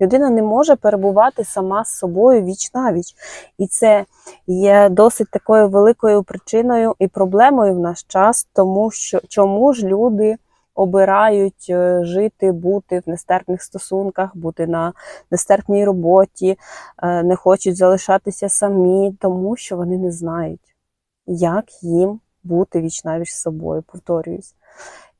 Людина не може перебувати сама з собою віч навіч. І це є досить такою великою причиною і проблемою в наш час, тому що чому ж люди обирають е, жити, бути в нестерпних стосунках, бути на нестерпній роботі, е, не хочуть залишатися самі, тому що вони не знають, як їм бути віч навіч з собою, повторююсь.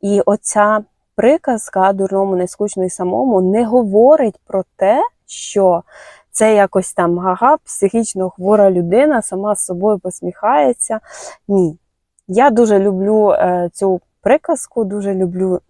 І оця приказка дурному нескучно і самому не говорить про те, що це якось там гага, психічно хвора людина сама з собою посміхається. Ні. Я дуже люблю е, цю приказку, дуже люблю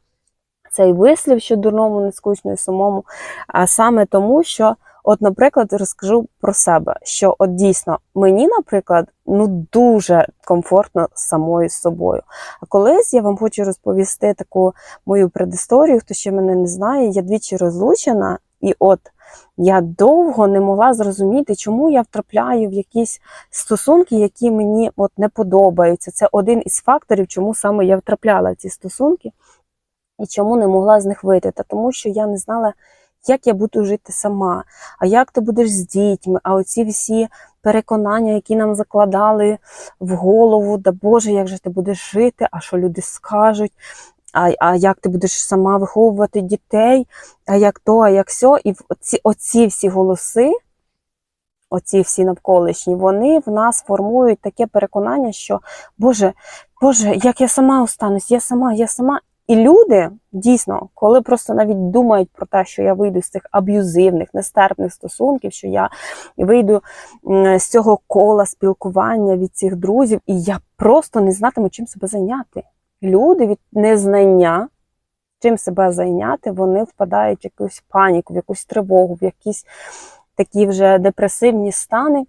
цей вислів, що дурному нескучно і самому. А саме тому, що, от, наприклад, розкажу про себе, що от дійсно мені, наприклад, ну дуже комфортно самою собою. А колись я вам хочу розповісти таку мою предісторію, хто ще мене не знає, я двічі розлучена, і от я довго не могла зрозуміти, чому я втрапляю в якісь стосунки, які мені от не подобаються. Це один із факторів, чому саме я втрапляла в ці стосунки і чому не могла з них вийти. Та тому що я не знала, як я буду жити сама, а як ти будеш з дітьми, а оці всі переконання, які нам закладали в голову, да Боже, як же ти будеш жити, а що люди скажуть. А, а як ти будеш сама виховувати дітей, а як то, а як сьо. І оці, оці всі голоси, оці всі навколишні, вони в нас формують таке переконання, що Боже, Боже, як я сама останусь, я сама, я сама. І люди дійсно, коли просто навіть думають про те, що я вийду з цих аб'юзивних, нестерпних стосунків, що я вийду з цього кола спілкування від цих друзів, і я просто не знатиму, чим себе зайняти. Люди від незнання, чим себе зайняти, вони впадають в якусь паніку, в якусь тривогу, в якісь такі вже депресивні стани.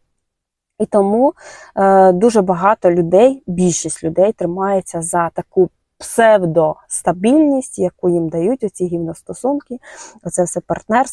І тому е, дуже багато людей, більшість людей тримається за таку псевдостабільність, яку їм дають оці гівностосунки, оце все партнерство.